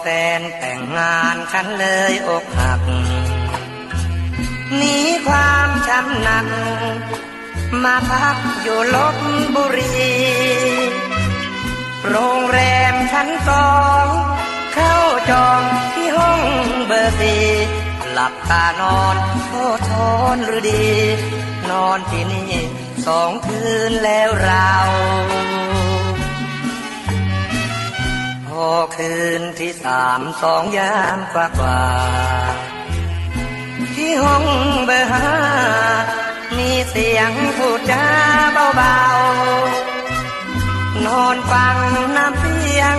แฟนแต่งงานฉันเลยอกหักหนีความช้ำหนัก มาพักอยู่ลบบุรี โรงแรมชั้นสองเข้าจองที่ห้องเบอร์สี่หลับตานอนโทษทนหรือดี นอนที่นี่สองคืนแล้วเรา อคืนที่สามสองยามกว่ากว่า ที่ห้องเบอร์ห้ามีเสียงพูดจาเบาๆ นอนฟังน้ำเสียง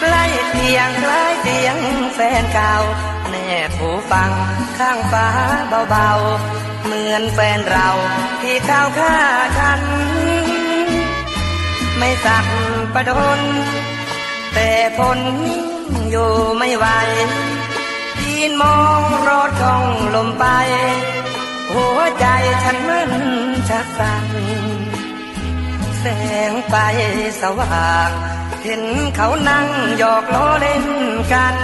ใกล้เตียงใกล้เตียงแฟนเก่า แนบหูฟังข้างฟ้าเบาๆ เหมือนแฟนเราที่เข้าฆ่าฉัน ไม่สักประดน แต่ทนอยู่ไม่ไหวยืนมองรถช่องลมไป หัวใจฉันมันชักสั่นแสงไฟสว่าง เห็นเขานั่งหยอกล้อเล่นกัน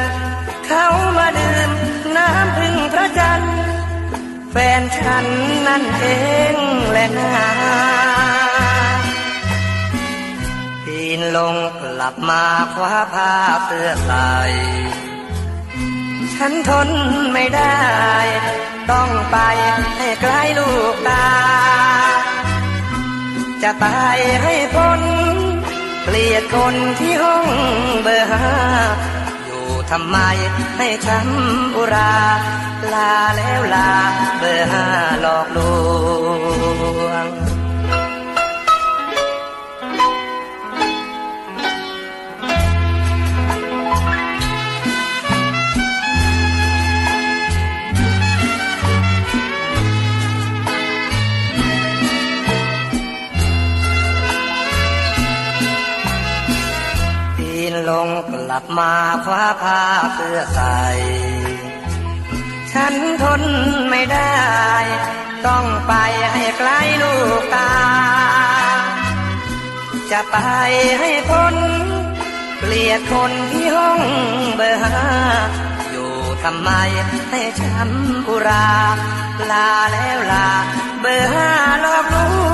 เขามาดื่มน้ำพึ่งพระจันทร์แฟนฉันนั่นเองแหละนา นลงกลับมาคว้าผ้าเสื้อใส่ฉันทนไม่ได้ ต้องไปให้ไกลลูกตา จะตายให้พ้นเกลียดคนที่ห้องเบอร์ห้าอยู่ทำไมให้ช้ำอุรา ลาแล้วลาเบอร์ห้า ลงกลับมาคว้าผ้าเสื้อใส่ ฉันทนไม่ได้ ต้องไปให้ไกลลูกตา จะไปให้พ้นเกลียดคนที่ห้องเบอร์ห้าอยู่ทำไมให้ช้ำอุรา ลาแล้วลา เบอร์ห้าหลอกลว